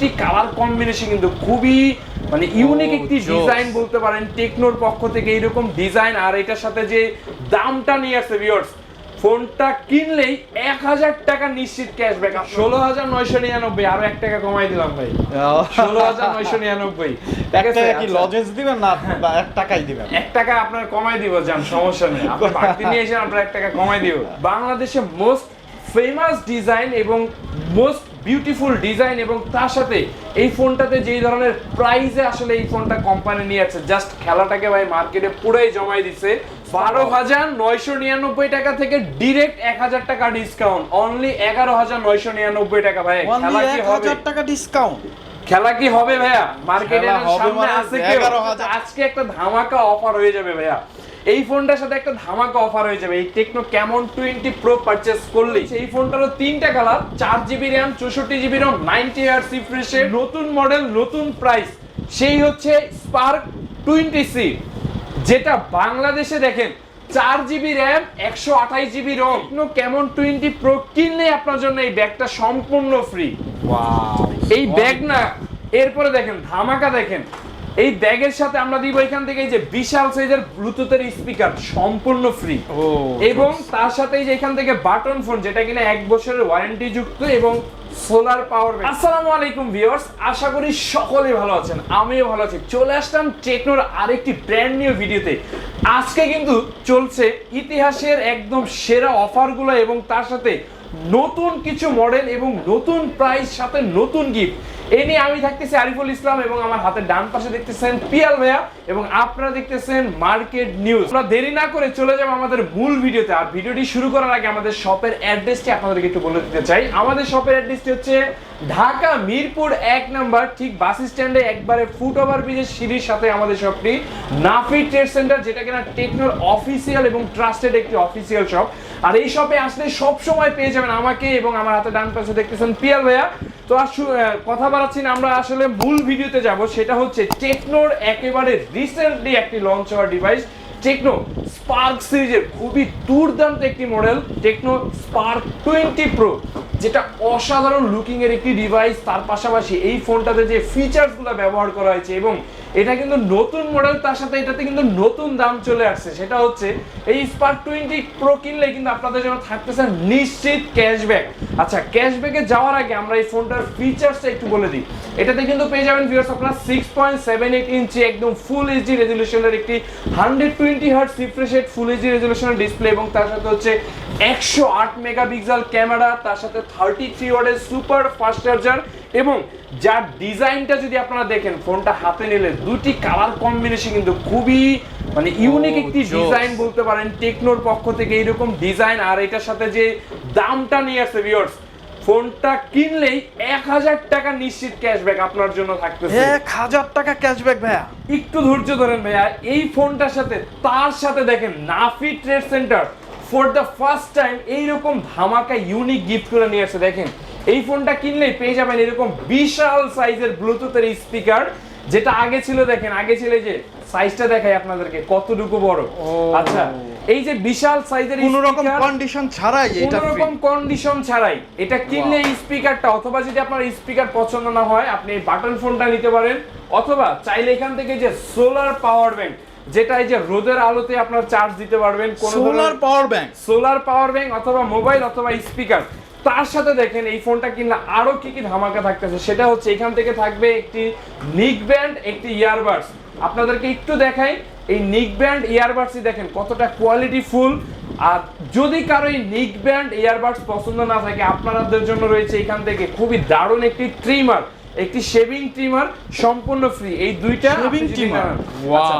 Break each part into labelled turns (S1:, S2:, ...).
S1: দুটি colour combination কিন্তু খুবই মানে ইউনিক একটি ডিজাইন বলতে পারেন টেকনোর পক্ষ থেকে এইরকম ডিজাইন আর এটার সাথে যে দামটা নিয়ে আসছে ভিউয়ার্স ফোনটা কিনলেই এক হাজার টাকা নিশ্চিত ক্যাশব্যাক ষোলো হাজার নয়শো নিরানব্বই আরও এক টাকা কমাই দিলাম ভাই। ষোলো হাজার নয়শো নিরানব্বই।
S2: কি লজেন্স দিবেন না এক টাকাই দিবেন?
S1: এক টাকা আপনার কমাই দিব যান সমস্যা নেই। আপনি বাড়তি নিয়ে এসে আপনার এক টাকা কমাই দিব। বাংলাদেশে মোস্ট ফেমাস ডিজাইন এবং মোস্ট বিউটিফুল ডিজাইন এবং তার সাথে এই ফোনটাতে যেই ধরনের প্রাইসে আসলে এই ফোনটা কোম্পানি নিয়ে আছে জাস্ট খেলাটাকে ভাই মার্কেটে পুরাই জমাই দিছে। বারো হাজার নয়শো নিরানব্বই টাকা থেকে ডিরেক্ট এক হাজার টাকা ডিসকাউন্ট অনলি এগারো হাজার নয়শো নিরানব্বই টাকা ভাই। খেলা কি
S2: এক
S1: হবে?
S2: হাজার টাকা ডিসকাউন্ট
S1: খেলা কি হবে ভাইয়া? মার্কেটে সামনে
S2: মানে
S1: আছে কেউ?
S2: 11,000
S1: আজকে একটা ধামাকা অফার হয়ে যাবে ভাইয়া। এই ফোনটার সাথে একটা ধামাকা অফার হয়ে যাবে। এই Tecno Camon twenty pro purchase করলেই। এই ফোনটারও তিনটা কালার চার জিবি র্যাম চৌষট্টি জিবি রম নাইনটি আর রিফ্রেশের নতুন মডেল নতুন প্রাইস সেই হচ্ছে স্পার্ক টোয়েন্টি সি যেটা বাংলাদেশে দেখেন চার জিবি র্যাম একশো আঠাইশ জিবি রম কেমন টোয়েন্টি প্রো কিনলে আপনার জন্য এই ব্যাগটা সম্পূর্ণ ফ্রি এই ব্যাগ না এরপরে দেখেন ধামাকা দেখেন। এই ব্যাগের সাথে আমরা দিব এখান থেকে যে বিশাল সাইজের ব্লুটুথের স্পিকার সম্পূর্ণ ফ্রি এবং তার সাথে যে এখান থেকে বাটন ফোন যেটা কিনা এক বছরের ওয়ারেন্টি যুক্ত এবং সোলার পাওয়ার আসসালামু আলাইকুম ভিউয়ার্স আশা করি সকলেই ভালো আছেন আমিও ভালো আছি। চলে আসলাম টেকনোর আরেকটি ব্র্যান্ড নিউ ভিডিওতে আজকে কিন্তু চলছে ইতিহাসের একদম সেরা অফারগুলো এবং তার সাথে নতুন কিছু মডেল এবং নতুন প্রাইস সাথে নতুন গিফট এ নিয়ে আমি থাকতেছি আরিফুল ইসলাম এবং আমার হাতের ডান পাশে দেখতেছেন পিয়াল ভাইয়া এবং আপনারা দেখতেছেন মার্কেট নিউজ। আমরা দেরি না করে চলে যাব আমাদের মূল ভিডিওতে। আর ভিডিওটি শুরু করার আগে আমাদের শপের অ্যাড্রেসটি আপনাদেরকে একটু বলে দিতে চাই। আমাদের শপের অ্যাড্রেসটি হচ্ছে ঢাকা, মিরপুর এক নাম্বার, ঠিক বাস স্ট্যান্ডে একবারে ফুট ওভার ব্রিজের সিঁড়ির সাথে আমাদের শপটি নাফি ট্রেড সেন্টার যেটা কিনা টেকনোর অফিসিয়াল এবং ট্রাস্টেড একটি অফিসিয়াল শপ আর এই শপে আসলে সব সময় পেয়ে যাবেন আমাকে এবং আমার হাতে ডান পাশে দেখতেছেন পিয়াল ভাইয়া। তো আর কথা বাড়াচ্ছি না, আমরা আসলে মূল ভিডিওতে যাব, সেটা হচ্ছে টেকনোর একেবারে রিসেন্টলি একটি লঞ্চ হওয়া ডিভাইস টেকনো স্পার্ক সিরিজের খুবই দুর্দান্ত একটি model Tecno Spark twenty pro যেটা অসাধারণ লুকিংয়ের একটি ডিভাইস তার পাশাপাশি এই ফোনটাতে যে ফিচার্সগুলো ব্যবহার করা হয়েছে এবং এটা কিন্তু নতুন মডেল তার সাথে এটাতে কিন্তু নতুন দাম চলে আসছে। সেটা হচ্ছে এই স্পার্ক টোয়েন্টি প্রো কিনলে কিন্তু আপনাদের জন্য থাকতেছে নিশ্চিত ক্যাশব্যাক আচ্ছা ক্যাশব্যাকে যাওয়ার আগে আমরা এই ফোনটার ফিচার্সটা একটু বলে দিই। এটাতে কিন্তু পেয়ে যাবেন ভিউয়ার্স আপনারা six point seven eight inch একদম ফুল এইচডি রেজলিউশনের একটি hundred twenty hertz refresh full HD রেজলিউশনের display এবং তার সাথে হচ্ছে একশো আট মেগাপিক্সেল ক্যামেরা তার সাথে থার্টি থ্রি ওয়ার্ডের সুপার ফাস্ট চার্জার এবং যার ডিজাইনটা যদি আপনারা দেখেন ফোনটা হাতে নিলে দুটি কালার কম্বিনেশন কিন্তু খুবই মানে ইউনিক একটি ডিজাইন বলতে পারেন টেকনোর পক্ষ থেকে এইরকম ডিজাইন আর এটার সাথে যে দামটা নিয়ে আসছে ভিউয়ার্স ফোনটা কিনলেই এক হাজার টাকা নিশ্চিত ক্যাশব্যাক আপনার জন্য থাকতেছে।
S2: এক হাজার টাকা ক্যাশব্যাক ভাইয়া।
S1: একটু ধৈর্য ধরেন ভাইয়া এই ফোনটার সাথে তার সাথে দেখেন Nafi trade centre for the first time এইরকম ধামাকা ইউনিক গিফট করে নিয়ে আসছে দেখেন। এই ফোনটা কিনলেই পেয়ে যাবেন এরকম বিশাল সাইজের ব্লুটুথের স্পিকার যেটা আগে ছিল দেখেন আগে ছিল যে সাইজটা দেখাই আপনাদেরকে কতটুকু বড়। আচ্ছা এই যে বিশাল সাইজের
S2: কোন রকম কন্ডিশন ছাড়াই এটা
S1: কোনো রকম কন্ডিশন ছাড়াই। এটা কিনলে স্পিকারটা অথবা যদি আপনার স্পিকার পছন্দ না হয় আপনি এই বাটন ফোনটা নিতে পারেন অথবা চাইলে এখান থেকে যে সোলার পাওয়ার ব্যাংক যেটা এই যে রোদের আলোতে আপনার চার্জ দিতে পারবেন কোন
S2: solar power bank
S1: solar power bank অথবা মোবাইল অথবা স্পিকার। তার সাথে দেখেন এই ফোনটা কিনলে আরও কি কি ধামাকা থাকতেছে, সেটা হচ্ছে এখান থেকে থাকবে একটি নিক ব্যান্ড একটি ইয়ারবাডস আপনাদেরকে একটু দেখাই, এই নিক ব্যান্ড ইয়ারবাডসই দেখেন কতটা কোয়ালিটি ফুল আর যদি কারও এই নিক ব্যান্ড ইয়ারবাডস পছন্দ না থাকে, আপনাদের জন্য রয়েছে এখান থেকে খুবই দারুণ একটি ট্রিমার একটি শেভিং ট্রিমার সম্পূর্ণ ফ্রি এই দুইটা শেভিং
S2: ট্রিমার.
S1: আচ্ছা,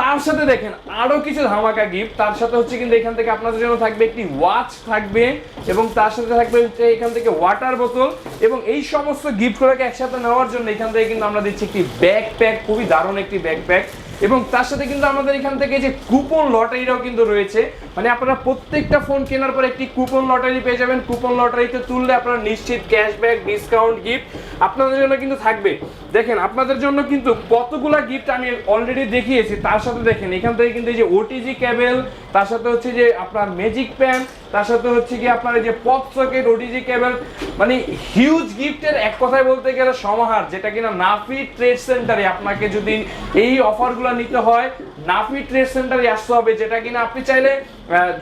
S1: তার সাথে দেখেন আরও কিছু ধামাকা গিফট তার সাথে হচ্ছে কিন্তু এখান থেকে আপনাদের জন্য থাকবে একটি ওয়াচ থাকবে এবং তার সাথে থাকবে হচ্ছে এখান থেকে ওয়াটার বোতল এবং এই সমস্ত গিফটগুলোকে একসাথে নেওয়ার জন্য এখান থেকে কিন্তু আমরা দিচ্ছি একটি ব্যাকপ্যাক খুবই দারুণ একটি ব্যাকপ্যাক এবং তার সাথে কিন্তু আমাদের এখান থেকে যে কুপন লটারিটাও কিন্তু রয়েছে। মানে আপনারা প্রত্যেকটা ফোন কেনার পর একটি কুপন লটারি পেয়ে যাবেন। কুপন লটারিতে তুললে আপনারা নিশ্চিত ক্যাশব্যাক ডিসকাউন্ট গিফট আপনাদের জন্য কিন্তু থাকবে। দেখেন, আপনাদের জন্য কিন্তু কতগুলা গিফট আমি অলরেডি দেখিয়েছি, তার সাথে দেখেন, এখান থেকে কিন্তু এই যে ওটিজি কেবল তার সাথে হচ্ছে যে আপনার ম্যাজিক প্যান তার সাথে হচ্ছে কি আপনার এই যে পপ সকেট ওটিজি কেবল মানে হিউজ গিফটের এক কথায় বলতে গেলে সমাহার, যেটা কিনা নাফি ট্রেড সেন্টারে আপনাকে যদি এই অফারগুলো নিতে হয়, নাফি ট্রেড সেন্টারে আসতে হবে, যেটা কিনা আপনি চাইলে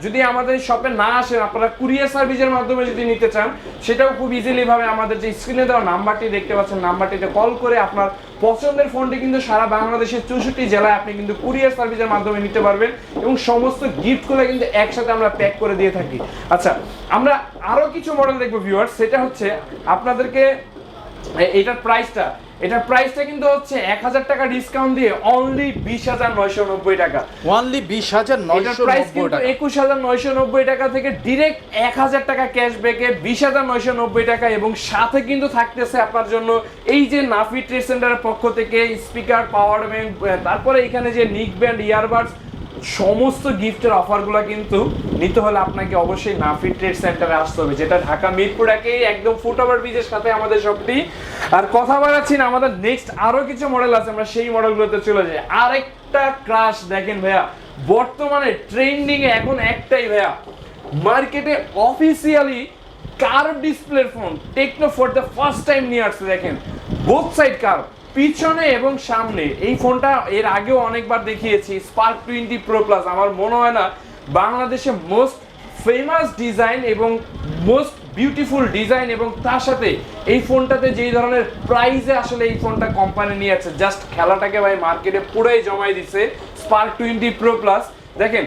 S1: যদি আমাদের শপে না আসেন, আপনারা কুরিয়ার সার্ভিসের মাধ্যমে যদি নিতে চান, সেটাও খুব ইজিলি ভাবে আমাদের যে স্ক্রিনে দেওয়া নাম্বারটি দেখতে পাচ্ছেন, নাম্বারটিতে কল করে আপনার পছন্দের ফোনটি কিন্তু সারা বাংলাদেশের চৌষট্টি জেলায় আপনি কিন্তু কুরিয়ার সার্ভিসের মাধ্যমে নিতে পারবেন এবং সমস্ত গিফটগুলো কিন্তু একসাথে আমরা প্যাক করে দিয়ে থাকি। আচ্ছা আমরা আরও কিছু মডেল দেখব ভিউয়ার্স সেটা হচ্ছে আপনাদেরকে এটার প্রাইসটা এটার প্রাইসটা কিন্তু হচ্ছে এক হাজার টাকা ডিসকাউন্ট দিয়ে অনলি বিশ হাজার নয়শো নব্বই টাকা।
S2: অনলি বিশ হাজার নয়শো
S1: প্রাইস কিন্তু একুশ হাজার নয়শো নব্বই টাকা থেকে ডিরেক্ট এক হাজার টাকা ক্যাশব্যাকে বিশ হাজার নয়শো নব্বই টাকা এবং সাথে কিন্তু থাকতেছে আপনার জন্য এই যে নাফি ট্রেড সেন্টারের পক্ষ থেকে স্পিকার পাওয়ার ব্যাংক তারপরে এখানে যে নিক ব্যান্ড ইয়ারবাডস সমস্ত গিফটের অফারগুলো কিন্তু নিতে হলে আপনাকে অবশ্যই নাফি ট্রেড সেন্টারে আসতে হবে, যেটা ঢাকা মিরপুরাকে একদম ফুট ওভার ব্রিজের সাথে আমাদের শপটি আর কথা বাড়াচ্ছি না, আমাদের নেক্সট আরও কিছু মডেল আছে, আমরা সেই মডেলগুলোতে চলে যাই। আরেকটা ক্রাশ দেখেন ভাইয়া, বর্তমানে ট্রেন্ডিং এ এখন একটাই ভাইয়া মার্কেটে অফিসিয়ালি কার্ভ ডিসপ্লের phone Tecno for the first time নিয়ে আসছে, দেখেন। বোথ সাইড কার্ভ পিছনে এবং সামনে, এই ফোনটা এর আগেও অনেকবার দেখিয়েছি স্পার্ক টোয়েন্টি প্রো প্লাস আমার মনে হয় না, বাংলাদেশে মোস্ট ফেমাস ডিজাইন এবং মোস্ট বিউটিফুল ডিজাইন এবং তার সাথে এই ফোনটাতে যেই ধরনের প্রাইজে আসলে এই ফোনটা কোম্পানি নিয়ে আছে জাস্ট খেলাটাকে ভাই মার্কেটে পুরাই জমাই দিচ্ছে স্পার্ক টোয়েন্টি প্রো প্লাস দেখেন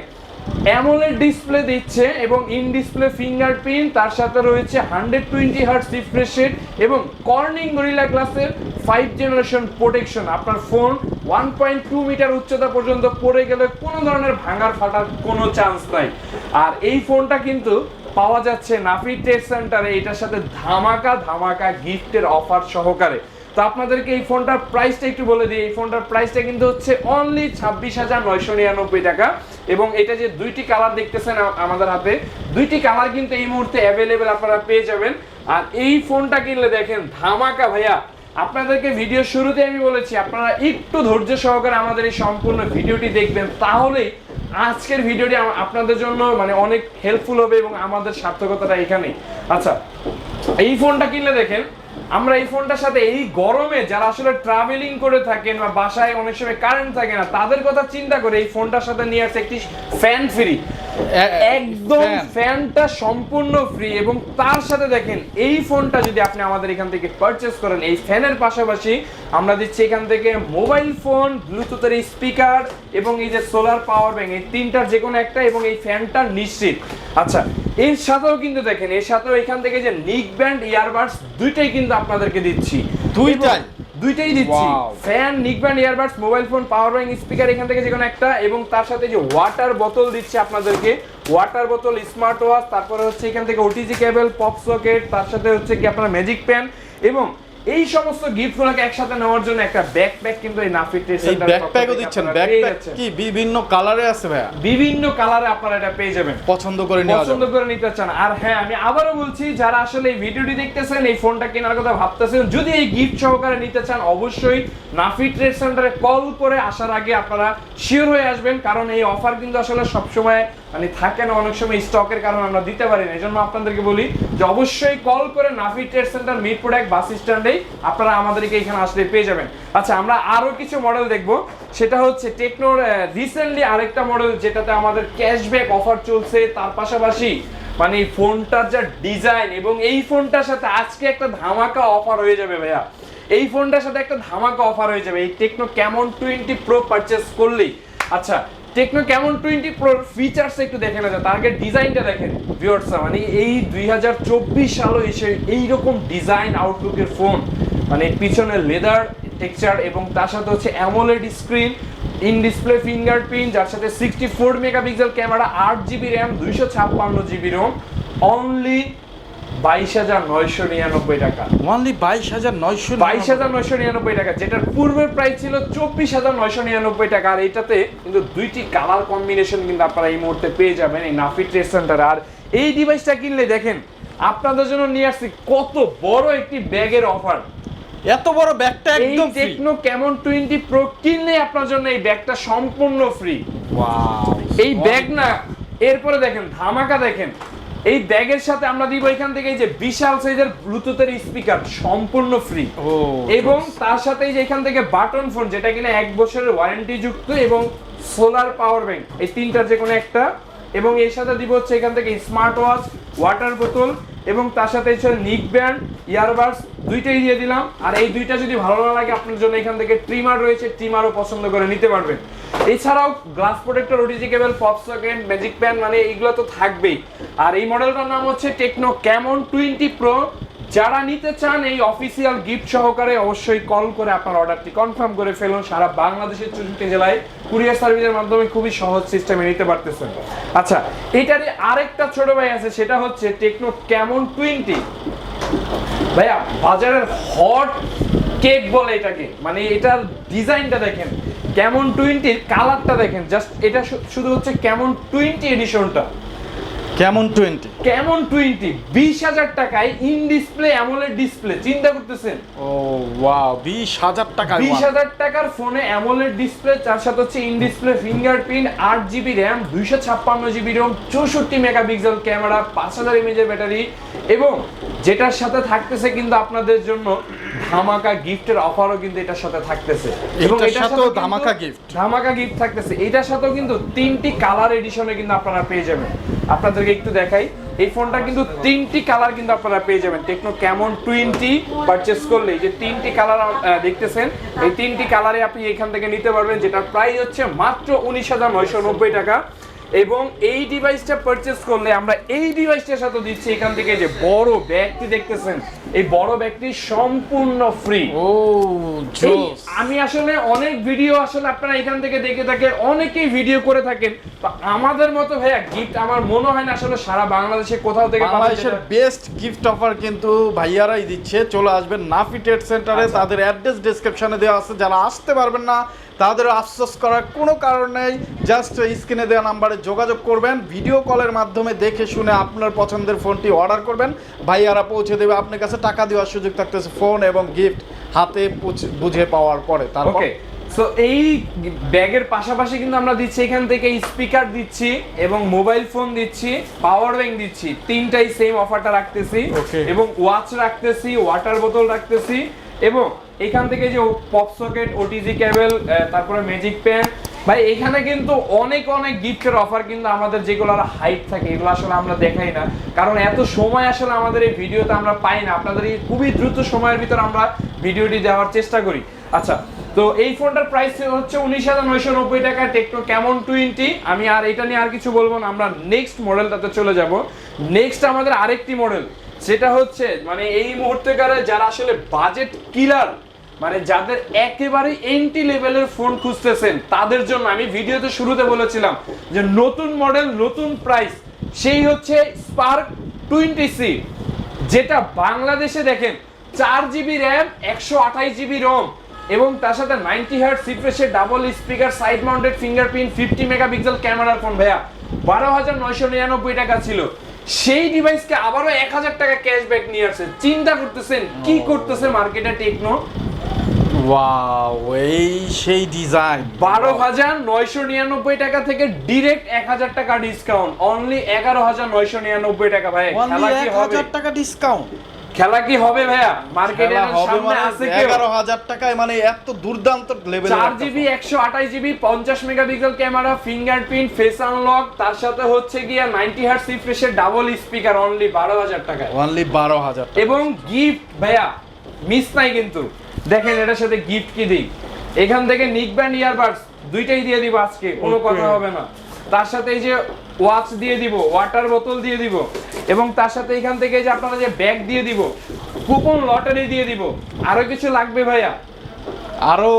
S1: অ্যামোলেড ডিসপ্লে দিচ্ছে এবং ইন ডিসপ্লে ফিঙ্গারপ্রিন্ট তার সাথে রয়েছে hundred twenty hertz refresh rate এবং কর্নিং গরিলা গ্লাসের ফাইভ জেনারেশন প্রোটেকশন, আপনার phone one point two metre উচ্চতা পর্যন্ত পড়ে গেলে কোনো ধরনের ভাঙার ফাটার কোনো চান্স নাই। আর এই ফোনটা কিন্তু পাওয়া যাচ্ছে নাফি ট্রেড সেন্টারে এটার সাথে ধামাকা ধামাকা গিফটের অফার সহকারে। তো আপনাদেরকে এই ফোনটার প্রাইসটা একটু বলে দিই। এই ফোনটার প্রাইসটা কিন্তু হচ্ছে অনলি ছাব্বিশ হাজার নয়শো নিরানব্বই টাকা এবং এটা যে দুইটি কালার দেখতেছেন আমাদের হাতে, দুইটি কালার কিন্তু এই মুহূর্তে অ্যাভেলেবেল আপনারা পেয়ে যাবেন। আর এই ফোনটা কিনলে দেখেন, ধামাকা ভাইয়া আপনাদেরকে ভিডিও শুরুতে আমি বলেছি, আপনারা একটু ধৈর্য সহকারে আমাদের এই সম্পূর্ণ ভিডিওটি দেখবেন, তাহলেই আজকের ভিডিওটি আপনাদের জন্য মানে অনেক হেল্পফুল হবে এবং আমাদের সার্থকতাটা এখানেই। আচ্ছা এই ফোনটা কিনলে দেখেন আমরা এই ফোনটার সাথে এই গরমে যারা আসলে ট্রাভেলিং করে থাকেন বা বাসায় অনেক সময় কারেন্ট থাকে না তাদের কথা চিন্তা করে এই ফোনটার সাথে নিয়ে আসছে একটি ফ্যান ফ্রি একদম ফ্যানটা সম্পূর্ণ ফ্রি এবং তার সাথে দেখেন এই ফোনটা যদি আপনি আমাদের এখান থেকে পারচেস করেন এই ফ্যানের পাশাপাশি আমরা দিচ্ছি এখান থেকে মোবাইল ফোন ব্লুটুথের স্পিকার এবং এই যে সোলার পাওয়ার ব্যাংক এই তিনটার যে কোনো একটা এবং এই ফ্যানটা নিশ্চিত। আচ্ছা এর সাথেও কিন্তু দেখেন এর সাথেও এখান থেকে যে নিক ব্যান্ড ইয়ারবাডস দুইটাই কিন্তু আপনাদেরকে দিচ্ছি।
S2: দুইটাই?
S1: দুইটাই দিচ্ছি। Fan neck band earbuds mobile phone power bank speaker এখান থেকে যে কোনো একটা এবং তার সাথে যে ওয়াটার বোতল দিচ্ছে আপনাদেরকে। ওয়াটার বোতল স্মার্ট ওয়াচ তারপরে হচ্ছে এখান থেকে ওটিজি কেবল পপ সকেট তার সাথে হচ্ছে কি আপনার ম্যাজিক প্যান এবং এই সমস্ত গিফটগুলোকে একসাথে নেওয়ার জন্য একটা ব্যাকপ্যাক কিন্তু এই সেন্টারের পক্ষ
S2: ব্যাকপ্যাকও দিচ্ছেন। ব্যাকপ্যাক কি? বিভিন্ন কালারে আছে ভাইয়া?
S1: বিভিন্ন কালারে আপনারা এটা পেয়ে যাবেন।
S2: পছন্দ করে নেওয়া
S1: পছন্দ করে নিতে চান। আর হ্যাঁ আমি আবারও বলছি যারা আসলে এই ভিডিওটি দেখতেছেন এই ফোনটা কেনার কথা ভাবতেছেন যদি এই গিফট সহকারে নিতে চান অবশ্যই নাফি ট্রেড সেন্টারে কল করে আসার আগে আপনারা শিওর হয়ে আসবেন কারণ এই অফার কিন্তু আসলে সবসময় মানে থাকে না অনেক সময় স্টকের কারণে আমরা দিতে পারি না। এই জন্য আপনাদেরকে বলি যে অবশ্যই কল করে নাফি ট্রেড সেন্টার মিরপুর এক বাস স্ট্যান্ডেই আপনারা আমাদেরকে এখানে আসলে পেয়ে যাবেন। আচ্ছা আমরা আরও কিছু মডেল দেখব। সেটা হচ্ছে টেকনোর রিসেন্টলি আরেকটা মডেল যেটাতে আমাদের ক্যাশব্যাক অফার চলছে। তার পাশাপাশি মানে এই ফোনটার যা ডিজাইন এবং এই ফোনটার সাথে আজকে একটা ধামাকা অফার হয়ে যাবে ভাইয়া। এই ফোনটার সাথে একটা ধামাকা অফার হয়ে যাবে। এই Tecno Camon twenty pro purchase করলেই। আচ্ছা টেকনো কেমন টোয়েন্টি প্রোর ফিচার্স একটু দেখে না যায় তার ডিজাইনটা দেখেন ভিউয়ার্স মানে এই দুই হাজার চব্বিশ সালে এসে এইরকম ডিজাইন আউটলুকের ফোন মানে পিছনে লেদার টেক্সচার এবং তার সাথে হচ্ছে AMOLED screen in display fingerprint যার সাথে সিক্সটি ফোর মেগাপিক্সেল ক্যামেরা আট জিবি র্যাম দুইশো ছাপ্পান্ন জিবি রোম অনলি বাইশ হাজার নয়শো নিরানব্বই টাকা।
S2: ওয়ানলি বাইশ হাজার নয়শো
S1: বাইশ হাজার নয়শো নিরানব্বই টাকা যেটার পূর্বের প্রাইস ছিল চব্বিশ হাজার নয়শো নিরানব্বই টাকা। আর এটাতে কিন্তু দুইটি কালার কম্বিনেশন কিন্তু আপনারা এই মুহূর্তে পেয়ে যাবেন এই নাফি ট্রেড সেন্টারে আর এই ডিভাইসটা কিনলে দেখেন আপনাদের জন্য নিয়ে আসছি কত বড় একটি ব্যাগের অফার
S2: এত বড় ব্যাগটা একদম
S1: টেকনো কেমন টোয়েন্টি প্রো কিনলে আপনার জন্য এই ব্যাগটা সম্পূর্ণ ফ্রি এই ব্যাগ না এরপরে দেখেন ধামাকা দেখেন এই ব্যাগের সাথে আমরা দিব এখান থেকে এই যে বিশাল সাইজের ব্লুটুথের স্পিকার সম্পূর্ণ ফ্রি এবং তার সাথে এই যে এখান থেকে বাটন ফোন যেটা কিনা এক বছরের ওয়ারেন্টি যুক্ত এবং সোলার পাওয়ার ব্যাংক এই তিনটার যে কোনো একটা। এবং এর সাথে দিব হচ্ছে এখান থেকে স্মার্ট ওয়াচ ওয়াটার বোতল এবং তার সাথে ছিল নিক ব্যান্ড ইয়ারবাডস দুইটাই দিয়ে দিলাম। আর এই দুইটা যদি ভালো না লাগে, আপনার জন্য এখান থেকে ট্রিমার রয়েছে ট্রিমারও পছন্দ করে নিতে পারবেন। এছাড়াও glass protector OTG cable pop socket magic pen মানে এইগুলো তো থাকবেই। আর এই মডেলটার নাম হচ্ছে টেকনো ক্যামন টোয়েন্টি প্রো যারা নিতে চান এই অফিসিয়াল গিফট সহকারে অবশ্যই কল করে আপনার অর্ডারটি কনফার্ম করে ফেলুন। সারা বাংলাদেশের চৌষট্টি জেলায় কুরিয়ার সার্ভিসের মাধ্যমে খুবই সহজ সিস্টেমে নিতে পারতেছেন। আচ্ছা এটারই আরেকটা ছোট ভাই আছে, সেটা হচ্ছে টেকনো ক্যামন টোয়েন্টি ভাইয়া, বাজারের হট কেক বলে এটাকে। মানে এটার ডিজাইনটা দেখেন। কেমন টোয়েন্টির কালারটা দেখেন। জাস্ট এটা শুধু হচ্ছে কেমন টোয়েন্টি এডিশনটা
S2: কেমন টোয়েন্টি?
S1: কেমন টোয়েন্টি? বিশ হাজার টাকায় ইন ডিসপ্লে অ্যামোলেড ডিসপ্লে চিন্তা করতেছেন?
S2: ও ওয়াও বিশ হাজার টাকা
S1: বিশ হাজার টাকার ফোনে অ্যামোলেড ডিসপ্লে তার সাথে হচ্ছে ইন ডিসপ্লে ফিঙ্গারপ্রিন্ট আট জিবি র্যাম দুইশো ছাপ্পান্ন জিবি রোম চৌষট্টি মেগাপিক্সেল ক্যামেরা পাঁচ হাজার এমএজের ব্যাটারি এবং যেটার সাথে থাকতেছে কিন্তু আপনাদের জন্য ধামাকা গিফটের অফারও কিন্তু এটার সাথে থাকতেছে।
S2: এটার
S1: এটার
S2: সাথেও ধামাকা gift।
S1: ধামাকা গিফট থাকতেছে। এটার সাথেও কিন্তু তিনটি কালার এডিশনে কিন্তু আপনারা পেয়ে যাবেন। আপনাদেরকে একটু দেখাই। এই ফোনটা কিন্তু তিনটি কালার কিন্তু আপনারা পেয়ে যাবেন। টেকনো ক্যামন টোয়েন্টি পারচেস করলে যে তিনটি কালার দেখতেছেন এই তিনটি কালারে আপনি এখান থেকে নিতে পারবেন যেটার প্রাইস হচ্ছে মাত্র উনিশ হাজার নয়শো নব্বই টাকা। এবং এই ডিভাইসটা পারচেস করলে আমরা এই ডিভাইসটার সাথে দিচ্ছি এখান থেকে যে বড় ব্যাগটি দেখতেছেন এই বড় ব্যাগটি সম্পূর্ণ ফ্রি
S2: ও
S1: আমি আসলে অনেক ভিডিও আসলে আপনারা এখান থেকে দেখে থাকেন অনেকেই ভিডিও করে থাকেন। তো আমাদের মতো ভাইয়া গিফট আমার মনে হয় না আসলে সারা বাংলাদেশে কোথাও থেকে
S2: বাংলাদেশের বেস্ট গিফট অফার কিন্তু ভাইয়ারাই দিচ্ছে। চলে আসবেন নাফি ট্রেড সেন্টারে
S1: আচ্ছা।
S2: তাদের অ্যাড্রেস ডেসক্রিপশনে দেওয়া আছে। যারা আসতে পারবেন না তাদের আফসোস করার কোনো কারণ নেই। জাস্ট স্ক্রিনে দেওয়া নাম্বারে যোগাযোগ করবেন ভিডিও কলের মাধ্যমে দেখে শুনে আপনার পছন্দের ফোনটি অর্ডার করবেন। ভাইয়ারা পৌঁছে দেবে আপনার কাছে টাকা দেওয়ার সুযোগ থাকতেছে ফোন এবং গিফট হাতে বুঝে পাওয়ার পরে। তারপর
S1: সো এই ব্যাগের পাশাপাশি কিন্তু আমরা দিচ্ছি এখান থেকে স্পিকার দিচ্ছি এবং মোবাইল ফোন দিচ্ছি পাওয়ার ব্যাংক দিচ্ছি। তিনটাই সেম অফারটা রাখতেছি এবং ওয়াচ রাখতেছি ওয়াটার বোতল রাখতেছি এবং এখান থেকে যে পপ সকেট ওটিজি কেবল তারপরে ম্যাজিক পেন ভাই, এখানে কিন্তু অনেক অনেক গিফটের অফার কিন্তু আমাদের যেগুলো আর হাইট থাকে, এগুলো আসলে আমরা দেখাই না। কারণ এত সময় আসলে আমাদের এই ভিডিওতে আমরা পাই না। আপনাদের এই খুবই দ্রুত সময়ের ভিতর আমরা ভিডিওটি দেওয়ার চেষ্টা করি। আচ্ছা তো এই ফোনটার প্রাইস হচ্ছে উনিশ হাজার নয়শো নব্বই টাকা টেকনো কেমন টোয়েন্টি আমি আর এটা নিয়ে আর কিছু বলব না, আমরা নেক্সট মডেলটাতে চলে যাব। নেক্সট আমাদের আরেকটি মডেল সেটা হচ্ছে মানে এই মুহূর্তেকারে যারা আসলে বাজেট কিলার মানে যাদের একেবারে এন্টি লেভেলের ফোন খুঁজতেছেন তাদের জন্য আমি ভিডিওতে শুরুতে বলেছিলাম যে নতুন মডেল নতুন প্রাইস সেই হচ্ছে স্পার্ক টোয়েন্টি সি যেটা বাংলাদেশে দেখেন চার জিবি র্যাম একশো আঠাইশ জিবি রোম এবং তার সাথে ninety hertz সিফ্রেশের double speaker side mounted fingerprint fifty megapixel ক্যামেরার ফোন ভাইয়া। বারো হাজার নয়শো নিরানব্বই টাকা ছিল। সেই ডিভাইসকে আবারও এক হাজার টাকা ক্যাশব্যাক নিয়ে আসছে। চিন্তা করতেছেন কি করতেছে মার্কেটে টেকনো
S2: ওয়াও এই সেই ডিজাইন
S1: বারো হাজার নয়শো নিরানব্বই টাকা থেকে ডিরেক্ট এক হাজার টাকা ডিসকাউন্ট অনলি এগারো হাজার নয়শো নিরানব্বই টাকা ভাই। খেলা কি হবে?
S2: টাকা ডিসকাউন্ট
S1: খেলা কি হবে ভাইয়া? মার্কেটে
S2: হবে
S1: সামনে
S2: মানে
S1: আছে
S2: এগারো হাজার টাকায় মানে এত দুর্দান্ত লেভেল
S1: চার জিবি একশো আঠাশ জিবি পঞ্চাশ megapixel camera fingerprint face unlock তার সাথে হচ্ছে গিয়া নাইনটি হার্ট রিফ্রেশের ডাবল স্পিকার অনলি বারো হাজার টাকায়।
S2: অনলি বারো হাজার
S1: এবং গিফট ভাইয়া মিস নাই কিন্তু। দেখেন এটার সাথে গিফট কি দিই? এখান থেকে নিক ব্যান্ড ইয়ারবাডস দুইটাই দিয়ে দিব আজকে কোনো কথা হবে না। তার সাথে এই যে ওয়াচ দিয়ে দিব ওয়াটার বোতল দিয়ে দিব এবং তার সাথে এখান থেকে এই যে আপনারা যে ব্যাগ দিয়ে দিব কুপন লটারি দিয়ে দিব। আরও কিছু লাগবে ভাইয়া?
S2: আরও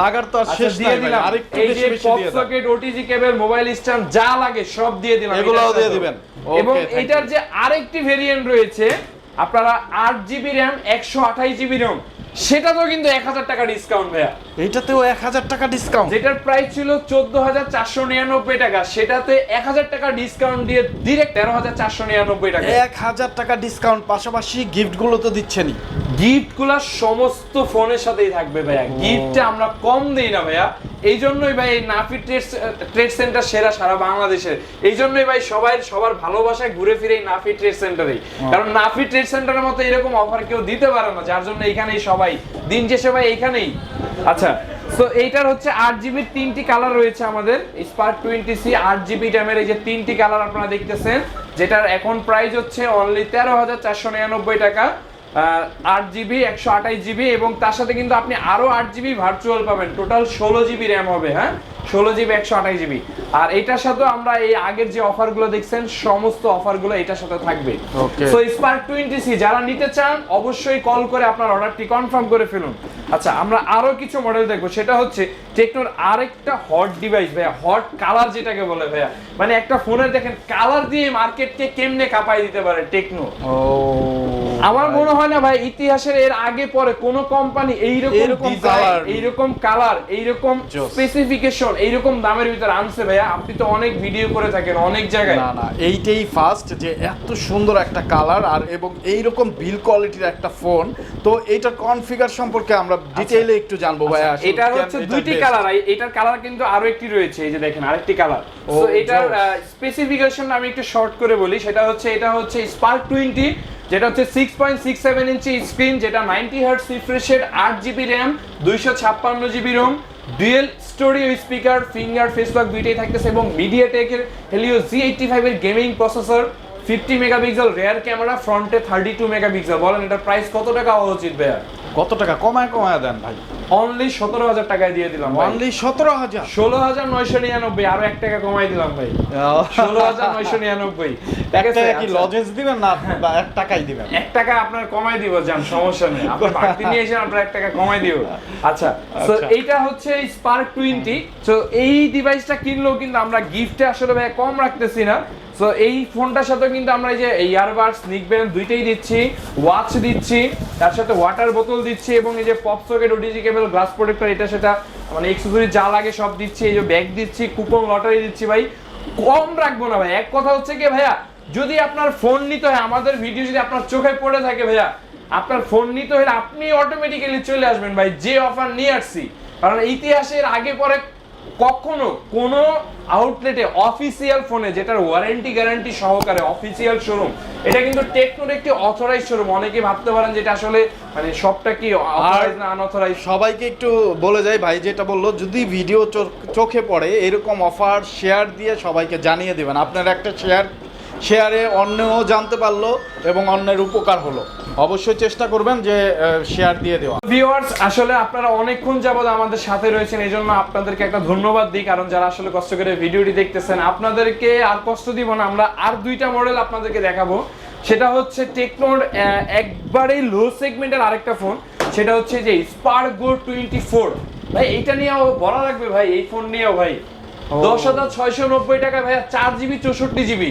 S2: লাগার তো আর
S1: আচ্ছা,
S2: শেষ
S1: দিয়ে দিলাম।
S2: আরেকটু বেশি বেশি দিয়ে দাও।
S1: Socket OTG cable mobile stand যা লাগে সব দিয়ে দিলাম
S2: এগুলোও দিয়ে দিবেন।
S1: এবং এটার যে আরেকটি ভেরিয়েন্ট রয়েছে আপনারা আট জিবি র্যাম একশো আঠাইশ জিবি র্যাম সেটাতেও কিন্তু এক হাজার টাকা ডিসকাউন্ট ভাইয়া।
S2: এইটাতেও এক হাজার টাকা ডিসকাউন্ট
S1: যেটার প্রাইস ছিল চোদ্দ হাজার চারশো নিরানব্বই টাকা সেটাতে এক হাজার টাকা ডিসকাউন্ট দিয়ে ডিরেক্ট তেরো হাজার চারশো নিরানব্বই টাকা।
S2: এক হাজার টাকা ডিসকাউন্ট পাশাপাশি গিফটগুলো তো দিচ্ছেনই।
S1: গিফটগুলো সমস্ত ফোনের সাথেই থাকবে ভাইয়া। গিফটটা আমরা কম দেই না ভাইয়া। এই জন্যই ভাই এই নাফি ট্রেড ট্রেড সেন্টার সেরা সারা বাংলাদেশের এই জন্যই ভাই সবাই সবার ভালোবাসায় ঘুরে ফিরে এই নাফি ট্রেড সেন্টারেই। কারণ নাফি ট্রেড সেন্টারের মতো এরকম অফার কেউ দিতে পারে না যার জন্য এইখানেই সবাই দিন শেষে ভাই এইখানেই। আচ্ছা তো এইটার হচ্ছে আট জিবির তিনটি কালার রয়েছে আমাদের স্পার্ক টোয়েন্টি সি আট জিবি র্যামের এই যে তিনটি কালার আপনারা দেখতেছেন যেটার এখন প্রাইস হচ্ছে অনলি তেরো হাজার চারশো নিরানব্বই টাকা। আট জিবি একশো আঠাইশ জিবি এবং তার সাথে কিন্তু আপনি আরও আট জিবি ভার্চুয়াল পাবেন। টোটাল ষোলো জিবি র্যাম হবে হ্যাঁ? ষোলো জিবি একশো আঠাইশ জিবি আর এটার সাথে আমরা এই আগের যে অফারগুলো দেখছেন সমস্ত অফারগুলো এটার সাথে থাকবে. তো স্পার্ক টোয়েন্টি সি যারা নিতে চান অবশ্যই কল করে আপনার অর্ডারটি কনফার্ম করে ফেলুন। আচ্ছা আমরা আরও কিছু মডেল দেখব। সেটা হচ্ছে টেকনোর আরেকটা হট ডিভাইস ভাইয়া। হট কালার যেটাকে বলে ভাইয়া। মানে একটা ফোনের দেখেন কালার দিয়ে মার্কেটকে কেমনে কাঁপাই দিতে পারে টেকনো আমার মনে হয় না ভাই ইতিহাসের এর আগে পরে কোন কোম্পানি এইরকম
S2: এইরকম
S1: ডিজাইন এইরকম কালার এইরকম
S2: Joss.
S1: স্পেসিফিকেশন এইরকম দামের ভিতরে আনছে ভাইয়া আপনি তো অনেক ভিডিও করে থাকেন অনেক জায়গায়।
S2: না না এইটাই ফার্স্ট যে এত সুন্দর একটা কালার আর এবং এইরকম বিল কোয়ালিটির একটা ফোন তো এইটার কনফিগার সম্পর্কে আমরা ডিটেইলে একটু জানব ভাই
S1: আচ্ছা, এটার হচ্ছে দুইটি কালার এটার কালার কিন্তু আরও একটি রয়েছে এই যে দেখেন আরেকটি কালার তো এটার। স্পেসিফিকেশন আমি একটু শর্ট করে বলি সেটা হচ্ছে এটা হচ্ছে স্পার্ক টোয়েন্টি যেটা হচ্ছে six point six seven inch screen যেটা নাইনটি হার্টস রিফ্রেশের আট জিবি র্যাম দুইশো ছাপ্পান্ন GB ROM dual stereo speaker, finger face lock দুইটাই থাকতেছে এবং মিডিয়াটেকের হেলিও জি এইটটি ফাইভের gaming processor fifty megapixel rear camera ফ্রন্টে থার্টি টু মেগাপিক্সেল। বলেন এটার প্রাইস কত টাকা হওয়া উচিত, ভাইয়া?
S2: কত টাকা? কমায় কমায় দেন, ভাই।
S1: অনলি সতেরো হাজার টাকায় দিয়ে দিলাম
S2: অনলি সতেরো হাজার?
S1: ষোলো হাজার নয়শো নিরানব্বই আরও এক টাকা কমাই দিলাম ভাই। ষোলো হাজার নয়শো নিরানব্বই।
S2: কি
S1: আচ্ছা।
S2: লজেন্স দিবেন না এক টাকাই দিবেন?
S1: এক টাকা আপনার কমাই দিব যান সমস্যা নেই। আপনি বাড়তি নিয়ে এসে আপনার এক টাকা কমাই দিব। আচ্ছা তো
S2: আচ্ছা।
S1: এইটা হচ্ছে স্পার্ক টোয়েন্টি তো এই ডিভাইসটা কিনলেও কিন্তু আমরা গিফটে আসলে ভাই কম রাখতেছি না। তো এই ফোনটার সাথে কিন্তু আমরা এই যে ইয়ারবাডস নিকবেন দুইটাই দিচ্ছি ওয়াচ দিচ্ছি, তার সাথে ওয়াটার বোতল দিচ্ছি এবং এই যে pop socket OTG cable glass protector এটা সেটা মানে এক্সেসরি যা লাগে সব দিচ্ছি, এই যে ব্যাগ দিচ্ছি কুপন লটারি দিচ্ছি ভাই। কম রাখব না ভাই। এক কথা হচ্ছে কি ভাইয়া, যদি আপনার ফোন নিতে হয়, আমাদের ভিডিও যদি আপনার চোখে পড়ে থাকে ভাইয়া, আপনার ফোন নিতে হলে আপনি অটোমেটিক্যালি চলে আসবেন ভাই, যে অফার নিয়ে আসছি। কারণ ইতিহাসের আগে পরে কখনো কোনো আউটলেটে অফিসিয়াল ফোনে যেটার ওয়ারেন্টি গ্যারান্টি সহকারে অফিসিয়াল শোরুম এটা কিন্তু টেকনোর একটি অথরাইজ শোরুম অনেকে ভাবতে পারেন যেটা আসলে মানে সবটা কি অথরাইজ না আনঅথরাইজ
S2: সবাইকে একটু বলে যাই, ভাই যেটা বলল, যদি ভিডিও চোখ- চোখে পড়ে, এরকম অফার শেয়ার দিয়ে সবাইকে জানিয়ে দেবেন। আপনার একটা শেয়ার শেয়ারে অন্যও জানতে পারল এবং অন্যের উপকার হলো। অবশ্যই চেষ্টা করবেন যে শেয়ার দিয়ে দেওয়া।
S1: ভিউয়ার্স আসলে আপনারা অনেকক্ষণ যাবত আমাদের সাথে রয়েছেন এই জন্য আপনাদেরকে একটা ধন্যবাদ দিই, কারণ যারা আসলে কষ্ট করে ভিডিওটি দেখতেছেন, আপনাদেরকে আর কষ্ট দিব না, আমরা আর দুইটা মডেল আপনাদেরকে দেখাবো। সেটা হচ্ছে টেকনোর একবারেই লো সেগমেন্টের আরেকটা ফোন সেটা হচ্ছে যে স্পার্ক গো টোয়েন্টি ফোর ভাই এইটা নিয়েও বলা লাগবে ভাই, এই ফোন নিয়েও ভাই। দশ হাজার ছয়শো নব্বই টাকা ভাইয়া চার জিবি চৌষট্টি GB.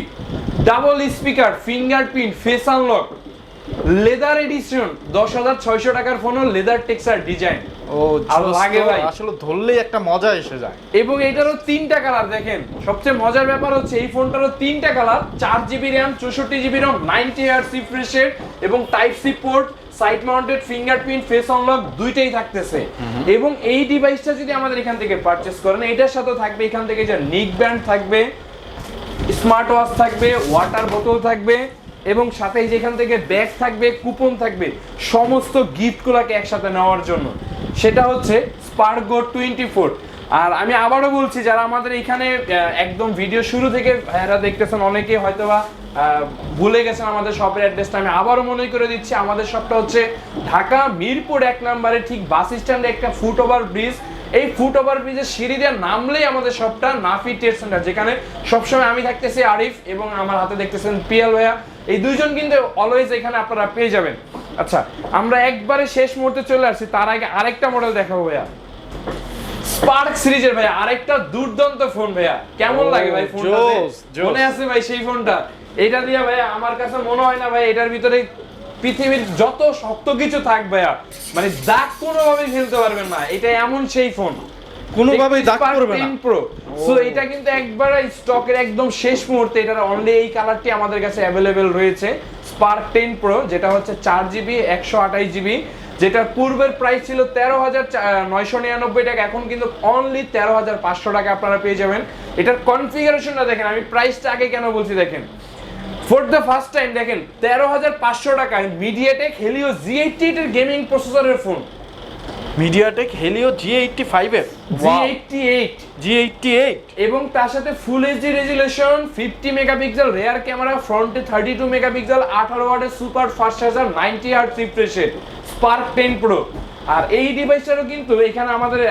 S1: Double speaker fingerprint face unlock leather edition দশ হাজার ছয়শো টাকার ফোন লেদার টেক্সার ডিজাইন
S2: ও
S1: আর লাগে ভাই।
S2: আসলে ধরলেই একটা মজা এসে যায়।
S1: এবং এটারও তিনটা কালার দেখেন। সবচেয়ে মজার ব্যাপার হচ্ছে এই ফোনটারও তিনটা কালার চার জিবি র্যাম চৌষট্টি জিবি র্যাম নাইনটি হার্স রিফ্রেশের এবং type C port side mounted fingerprint face unlock দুইটাই থাকতেছে। এবং এই ডিভাইসটা যদি আমাদের এখান থেকে পারচেস করেন এটার সাথে থাকবে এখান থেকে যে নিক ব্যান্ড থাকবে স্মার্ট ওয়াচ থাকবে ওয়াটার বোতল থাকবে এবং সাথে এই যে থেকে ব্যাগ থাকবে, কুপন থাকবে, সমস্ত গিফটগুলোকে একসাথে নেওয়ার জন্য। সেটা হচ্ছে স্পার্ক গো টোয়েন্টি ফোর আর আমি আবারও বলছি, যারা আমাদের এখানে একদম ভিডিও শুরু থেকে ভাইয়ারা দেখতেছেন অনেকে হয়তোবা ভুলে গেছেন আমাদের শপের অ্যাড্রেসটা আমি আবারও মনে করে দিচ্ছি, আমাদের শপটা হচ্ছে ঢাকা মিরপুর এক নম্বরে, ঠিক বাস স্ট্যান্ডে একটা ফুট ওভার ব্রিজ এই ফুট ওভার ব্রিজের সিঁড়ি দিয়ে নামলেই আমাদের সবটা নাফি ট্রেড সেন্টার যেখানে সবসময় আমি থাকতেছি আরিফ এবং আমার হাতে দেখতেছেন পিয়াল ভাইয়া। এই দুইজন কিন্তু অলওয়েজ এখানে আপনারা পেয়ে যাবেন। আচ্ছা আমরা একবারে শেষ মুহূর্তে চলে আসছি। তার আগে আরেকটা মডেল দেখাবো ভাইয়া। স্পার্ক সিরিজের ভাইয়া আরেকটা দুর্দান্ত ফোন ভাইয়া। কেমন লাগে ভাই ফোনটা। মনে আছে ভাই সেই ফোনটা এটা দিয়ে ভাইয়া আমার কাছে মনে হয় না ভাই এটার ভিতরে পৃথিবীর যত শক্ত কিছু থাক ভাইয়া মানে দাগ কোনোভাবেই ফেলতে পারবেন না এটা এমন সেই ফোন
S2: কোনোভাবেই দাগ পড়বে না।
S1: প্রো সো এটা কিন্তু একবার স্টকের একদম শেষ মুহূর্তে এটার অনলি এই কালারটি আমাদের কাছে অ্যাভেলেবেল রয়েছে স্পার্ক টেন প্রো যেটা হচ্ছে চার জিবি একশো আঠাশ জিবি যেটার পূর্বের প্রাইস ছিল তেরো হাজার নয়শো নিরানব্বই টাকা এখন কিন্তু অনলি তেরো হাজার পাঁচশো টাকা আপনারা পেয়ে যাবেন। এটার কনফিগারেশনটা দেখেন আমি প্রাইসটা আগে কেন বলছি দেখেন? ফর দ্য ফার্স্ট টাইম দেখেন তেরো হাজার পাঁচশো টাকায় মিডিয়াটেক হেলিও জি এইটটি এর গেমিং প্রসেসরের phone
S2: MediaTek Helio G eighty ফাইভের
S1: G eighty eight
S2: G eighty eight
S1: এবং তার সাথে full HD resolution fifty megapixel rear camera ফ্রন্টে থার্টি টু মেগাপিক্সেল আঠারো ওয়াটের super fast charger ninety hertz refresh rate Spark ten pro আর এই ডিভাইসটারও কিন্তু এখানে আমাদের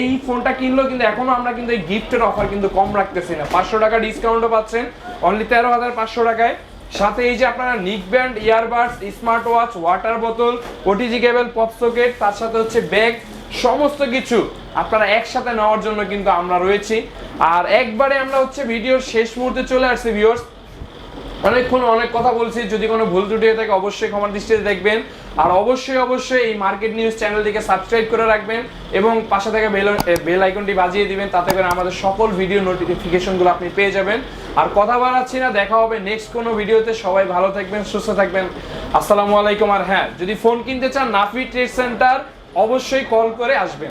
S1: এই ফোনটা কিনলেও কিন্তু এখনও আমরা কিন্তু এই গিফটের অফার কিন্তু কম রাখতেছি না। পাঁচশো টাকা ডিসকাউন্টও পাচ্ছেন অনলি তেরো হাজার পাঁচশো টাকায়। সাথে এই যে আপনারা neck band earbuds smart watch water বোতল ওটিজি কেবল পপ সকেট তার সাথে হচ্ছে ব্যাগ, সমস্ত কিছু আপনারা একসাথে নেওয়ার জন্য কিন্তু আমরা রয়েছি। আর একবারে আমরা হচ্ছে ভিডিওর শেষ মুহূর্তে চলে আসছি ভিউয়ার্স অনেকক্ষণ অনেক কথা বলছি, যদি কোনো ভুল ত্রুটি হয়ে থাকে অবশ্যই ক্ষমার দৃষ্টিতে দেখবেন। আর অবশ্যই অবশ্যই এই মার্কেট নিউজ চ্যানেলটিকে সাবস্ক্রাইব করে রাখবেন এবং পাশে থেকে বেল বেল আইকনটি বাজিয়ে দিবেন, তাতে করে আমাদের সকল ভিডিও নোটিফিকেশনগুলো আপনি পেয়ে যাবেন। আর কথা বাড়াচ্ছি না, দেখা হবে নেক্সট কোনো ভিডিওতে সবাই ভালো থাকবেন, সুস্থ থাকবেন। আসসালামু আলাইকুম। আর হ্যাঁ যদি ফোন কিনতে চান, নাফি ট্রেড সেন্টার অবশ্যই কল করে আসবেন।